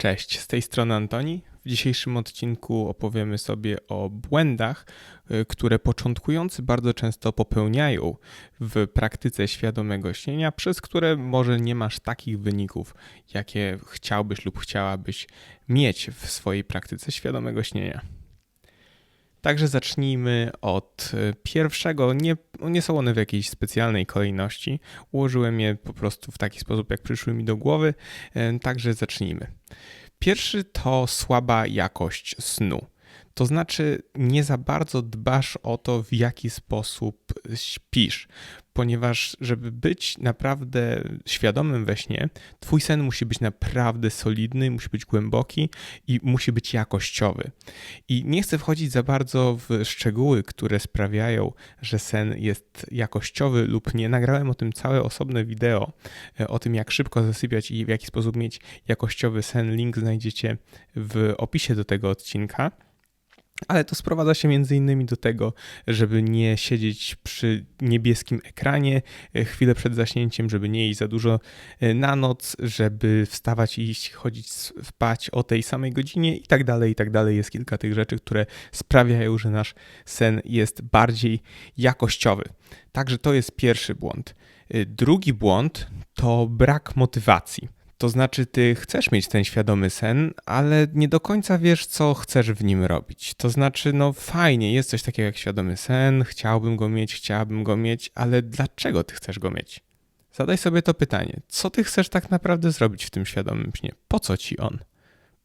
Cześć, z tej strony Antoni. W dzisiejszym odcinku opowiemy sobie o błędach, y, które początkujący bardzo często popełniają w praktyce świadomego śnienia, przez które może nie masz takich wyników, jakie chciałbyś lub chciałabyś mieć w swojej praktyce świadomego śnienia. Także zacznijmy od y, pierwszego. Nie, nie są one w jakiejś specjalnej kolejności. Ułożyłem je po prostu w taki sposób, jak przyszły mi do głowy. Y, także zacznijmy. Pierwszy to słaba jakość snu. To znaczy, nie za bardzo dbasz o to, w jaki sposób śpisz, ponieważ, żeby być naprawdę świadomym we śnie, twój sen musi być naprawdę solidny, musi być głęboki i musi być jakościowy. I nie chcę wchodzić za bardzo w szczegóły, które sprawiają, że sen jest jakościowy lub nie. Nagrałem o tym całe osobne wideo, e, o tym, jak szybko zasypiać i w jaki sposób mieć jakościowy sen. Link znajdziecie w opisie do tego odcinka. Ale to sprowadza się między innymi do tego, żeby nie siedzieć przy niebieskim ekranie e, chwilę przed zaśnięciem, żeby nie iść za dużo e, na noc, żeby wstawać i iść, chodzić spać o tej samej godzinie i tak dalej, i tak dalej. Jest kilka tych rzeczy, które sprawiają, że nasz sen jest bardziej jakościowy. Także to jest pierwszy błąd. E, drugi błąd to brak motywacji. To znaczy, ty chcesz mieć ten świadomy sen, ale nie do końca wiesz, co chcesz w nim robić. To znaczy, no fajnie, jest coś takiego jak świadomy sen, chciałbym go mieć, chciałabym go mieć, ale dlaczego ty chcesz go mieć? Zadaj sobie to pytanie: co ty chcesz tak naprawdę zrobić w tym świadomym śnie? Po co ci on?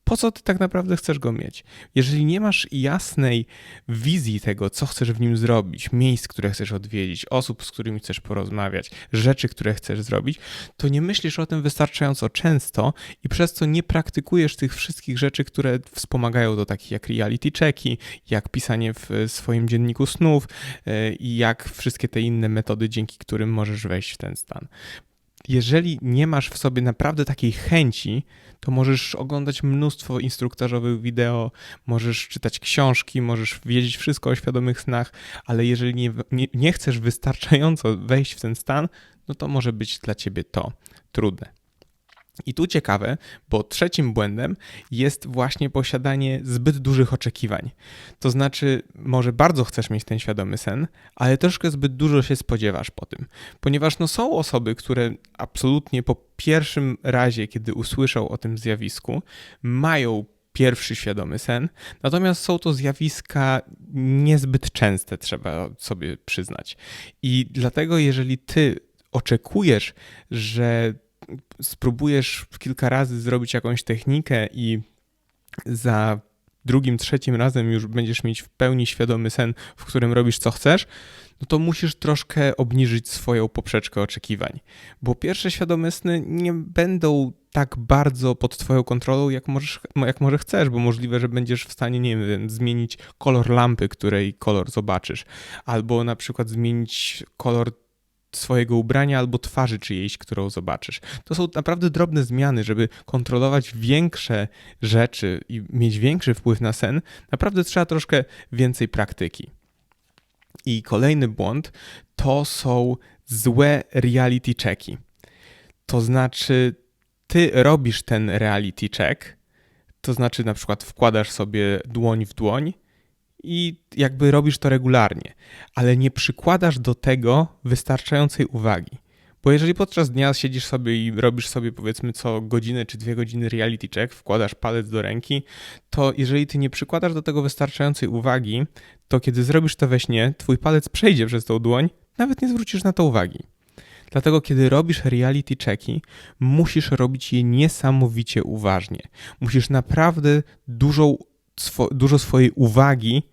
Po co ty tak naprawdę chcesz go mieć? Jeżeli nie masz jasnej wizji tego, co chcesz w nim zrobić, miejsc, które chcesz odwiedzić, osób, z którymi chcesz porozmawiać, rzeczy, które chcesz zrobić, to nie myślisz o tym wystarczająco często i przez co nie praktykujesz tych wszystkich rzeczy, które wspomagają do takich jak reality checki, jak pisanie w swoim dzienniku snów e, i jak wszystkie te inne metody, dzięki którym możesz wejść w ten stan jeżeli nie masz w sobie naprawdę takiej chęci, to możesz oglądać mnóstwo instruktażowych wideo, możesz czytać książki, możesz wiedzieć wszystko o świadomych snach, ale jeżeli nie, nie, nie chcesz wystarczająco wejść w ten stan, no to może być dla ciebie to trudne. I tu ciekawe, bo trzecim błędem jest właśnie posiadanie zbyt dużych oczekiwań. To znaczy, może bardzo chcesz mieć ten świadomy sen, ale troszkę zbyt dużo się spodziewasz po tym. Ponieważ no, są osoby, które absolutnie po pierwszym razie, kiedy usłyszą o tym zjawisku, mają pierwszy świadomy sen, natomiast są to zjawiska niezbyt częste, trzeba sobie przyznać. I dlatego, jeżeli ty oczekujesz, że spróbujesz kilka razy zrobić jakąś technikę i za drugim, trzecim razem już będziesz mieć w pełni świadomy sen, w którym robisz co chcesz, no to musisz troszkę obniżyć swoją poprzeczkę oczekiwań. Bo pierwsze świadome sny nie będą tak bardzo pod twoją kontrolą, jak, możesz, jak może chcesz, bo możliwe, że będziesz w stanie, nie wiem, zmienić kolor lampy, której kolor zobaczysz, albo na przykład zmienić kolor swojego ubrania albo twarzy czyjejś, którą zobaczysz. To są naprawdę drobne zmiany, żeby kontrolować większe rzeczy i mieć większy wpływ na sen. Naprawdę trzeba troszkę więcej praktyki. I kolejny błąd to są złe reality checki. To znaczy, ty robisz ten reality check, to znaczy na przykład wkładasz sobie dłoń w dłoń i jakby robisz to regularnie, ale nie przykładasz do tego wystarczającej uwagi. Bo jeżeli podczas dnia siedzisz sobie i robisz sobie powiedzmy co godzinę czy dwie godziny reality check, wkładasz palec do ręki, to jeżeli ty nie przykładasz do tego wystarczającej uwagi, to kiedy zrobisz to we śnie, twój palec przejdzie przez tą dłoń, nawet nie zwrócisz na to uwagi. Dlatego, kiedy robisz reality checki, musisz robić je niesamowicie uważnie. Musisz naprawdę dużą, swo, dużo swojej uwagi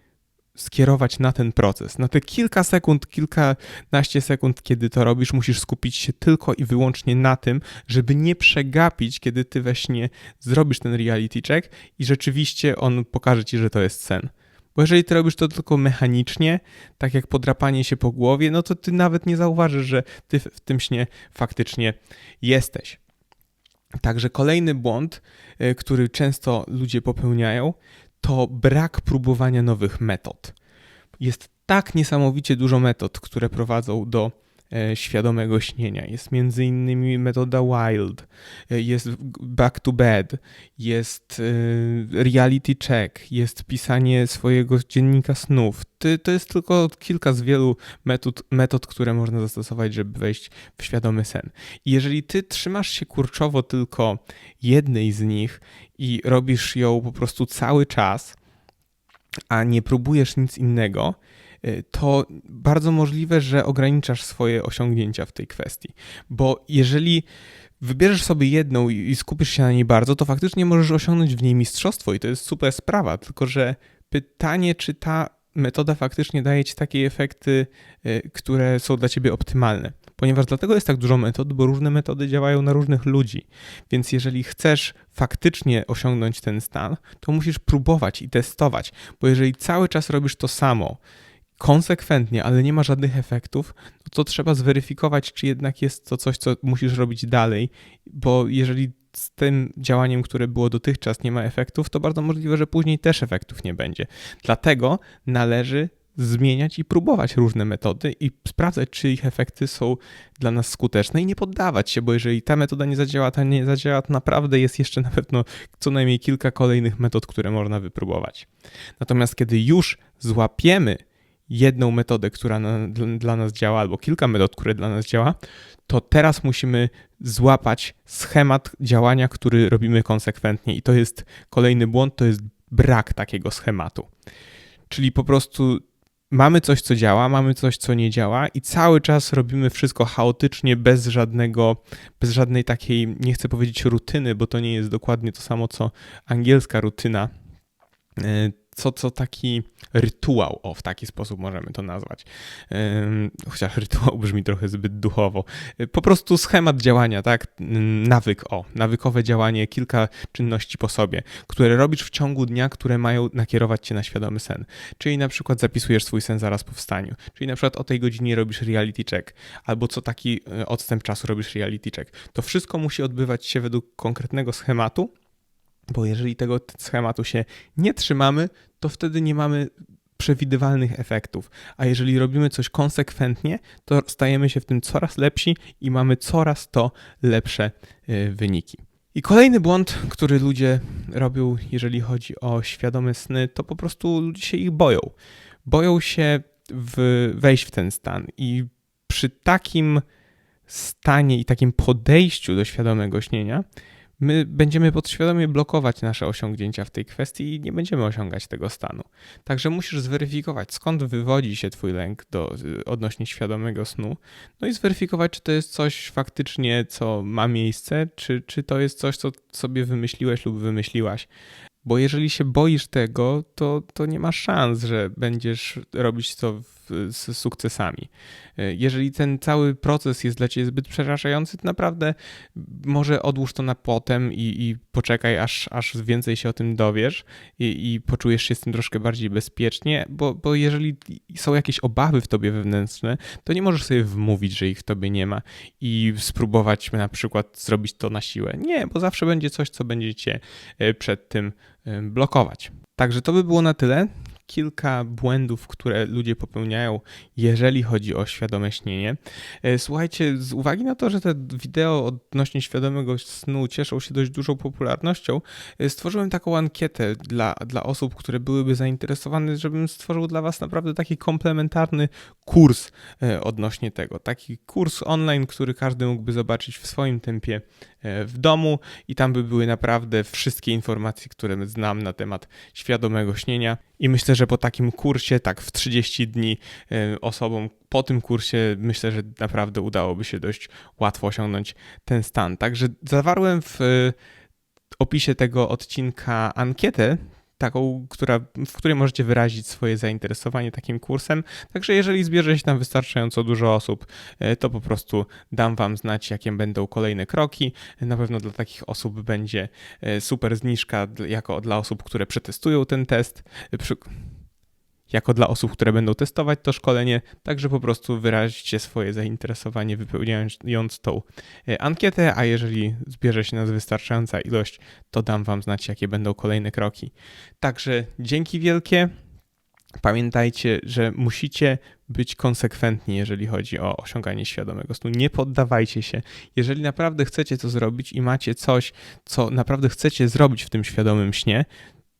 skierować na ten proces. Na te kilka sekund, kilkanaście sekund, kiedy to robisz, musisz skupić się tylko i wyłącznie na tym, żeby nie przegapić, kiedy ty we śnie zrobisz ten reality check i rzeczywiście on pokaże ci, że to jest sen. Bo jeżeli ty robisz to tylko mechanicznie, tak jak podrapanie się po głowie, no to ty nawet nie zauważysz, że ty w tym śnie faktycznie jesteś. Także kolejny błąd, e, który często ludzie popełniają, to brak próbowania nowych metod. Jest tak niesamowicie dużo metod, które prowadzą do świadomego śnienia. Jest między innymi metoda Wild, e, jest Back to Bed, jest e, Reality Check, jest pisanie swojego dziennika snów. To jest tylko kilka z wielu metod, metod, które można zastosować, żeby wejść w świadomy sen. Jeżeli ty trzymasz się kurczowo tylko jednej z nich i robisz ją po prostu cały czas, a nie próbujesz nic innego, to bardzo możliwe, że ograniczasz swoje osiągnięcia w tej kwestii. Bo jeżeli wybierzesz sobie jedną i skupisz się na niej bardzo, to faktycznie możesz osiągnąć w niej mistrzostwo i to jest super sprawa. Tylko, że pytanie, czy ta metoda faktycznie daje ci takie efekty, y, które są dla ciebie optymalne. Ponieważ dlatego jest tak dużo metod, bo różne metody działają na różnych ludzi. Więc jeżeli chcesz faktycznie osiągnąć ten stan, to musisz próbować i testować, bo jeżeli cały czas robisz to samo, konsekwentnie, ale nie ma żadnych efektów, to trzeba zweryfikować, czy jednak jest to coś, co musisz robić dalej, bo jeżeli z tym działaniem, które było dotychczas, nie ma efektów, to bardzo możliwe, że później też efektów nie będzie. Dlatego należy zmieniać i próbować różne metody i sprawdzać, czy ich efekty są dla nas skuteczne i nie poddawać się, bo jeżeli ta metoda nie zadziała, ta nie zadziała, to naprawdę jest jeszcze na pewno co najmniej kilka kolejnych metod, które można wypróbować. Natomiast kiedy już złapiemy jedną metodę, która na, dla nas działa, albo kilka metod, które dla nas działa, to teraz musimy złapać schemat działania, który robimy konsekwentnie. I to jest kolejny błąd, to jest brak takiego schematu. Czyli po prostu mamy coś, co działa, mamy coś, co nie działa i cały czas robimy wszystko chaotycznie, bez żadnego, bez żadnej takiej, nie chcę powiedzieć rutyny, bo to nie jest dokładnie to samo, co angielska rutyna, e, co, co taki rytuał, o w taki sposób możemy to nazwać. Chociaż rytuał brzmi trochę zbyt duchowo. Po prostu schemat działania, tak? Nawyk, o, nawykowe działanie, kilka czynności po sobie, które robisz w ciągu dnia, które mają nakierować cię na świadomy sen. Czyli na przykład zapisujesz swój sen zaraz po wstaniu, czyli na przykład o tej godzinie robisz reality check, albo co taki e, odstęp czasu robisz reality check. To wszystko musi odbywać się według konkretnego schematu, bo jeżeli tego schematu się nie trzymamy, to wtedy nie mamy przewidywalnych efektów. A jeżeli robimy coś konsekwentnie, to stajemy się w tym coraz lepsi i mamy coraz to lepsze y, wyniki. I kolejny błąd, który ludzie robią, jeżeli chodzi o świadome sny, to po prostu ludzie się ich boją. Boją się w, wejść w ten stan i przy takim stanie i takim podejściu do świadomego śnienia, my będziemy podświadomie blokować nasze osiągnięcia w tej kwestii i nie będziemy osiągać tego stanu. Także musisz zweryfikować, skąd wywodzi się Twój lęk do, odnośnie świadomego snu, no i zweryfikować, czy to jest coś faktycznie, co ma miejsce, czy, czy to jest coś, co sobie wymyśliłeś lub wymyśliłaś. Bo jeżeli się boisz tego, to, to nie masz szans, że będziesz robić to z sukcesami. E, jeżeli ten cały proces jest dla ciebie zbyt przerażający, to naprawdę może odłóż to na potem i, i poczekaj, aż, aż więcej się o tym dowiesz i, i, poczujesz się z tym troszkę bardziej bezpiecznie, bo, bo jeżeli są jakieś obawy w tobie wewnętrzne, to nie możesz sobie wmówić, że ich w tobie nie ma i spróbować na przykład zrobić to na siłę. Nie, bo zawsze będzie coś, co będzie cię e, przed tym e, blokować. Także to by było na tyle kilka błędów, które ludzie popełniają, jeżeli chodzi o świadome śnienie. E, słuchajcie, z uwagi na to, że te wideo odnośnie świadomego snu cieszą się dość dużą popularnością, e, stworzyłem taką ankietę dla, dla osób, które byłyby zainteresowane, żebym stworzył dla Was naprawdę taki komplementarny kurs e, odnośnie tego. Taki kurs online, który każdy mógłby zobaczyć w swoim tempie w domu i tam by były naprawdę wszystkie informacje, które znam na temat świadomego śnienia. I myślę, że po takim kursie, tak w 30 dni e, osobom po tym kursie, myślę, że naprawdę udałoby się dość łatwo osiągnąć ten stan. Także zawarłem w opisie tego odcinka ankietę taką, która, w której możecie wyrazić swoje zainteresowanie takim kursem. Także jeżeli zbierze się tam wystarczająco dużo osób, e, to po prostu dam Wam znać, jakie będą kolejne kroki. Na pewno dla takich osób będzie e, super zniżka jako dla osób, które przetestują ten test. Jako dla osób, które będą testować to szkolenie, także po prostu wyraźcie swoje zainteresowanie wypełniając tą e, ankietę, a jeżeli zbierze się nas wystarczająca ilość, to dam Wam znać, jakie będą kolejne kroki. Także dzięki wielkie. Pamiętajcie, że musicie być konsekwentni, jeżeli chodzi o osiąganie świadomego snu. Nie poddawajcie się. Jeżeli naprawdę chcecie to zrobić i macie coś, co naprawdę chcecie zrobić w tym świadomym śnie,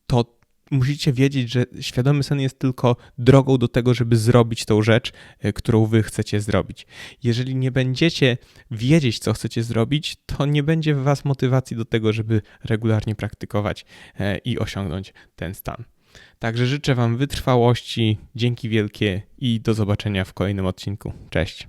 to musicie wiedzieć, że świadomy sen jest tylko drogą do tego, żeby zrobić tą rzecz, e, którą wy chcecie zrobić. Jeżeli nie będziecie wiedzieć, co chcecie zrobić, to nie będzie w was motywacji do tego, żeby regularnie praktykować e, i osiągnąć ten stan. Także życzę Wam wytrwałości, dzięki wielkie i do zobaczenia w kolejnym odcinku. Cześć.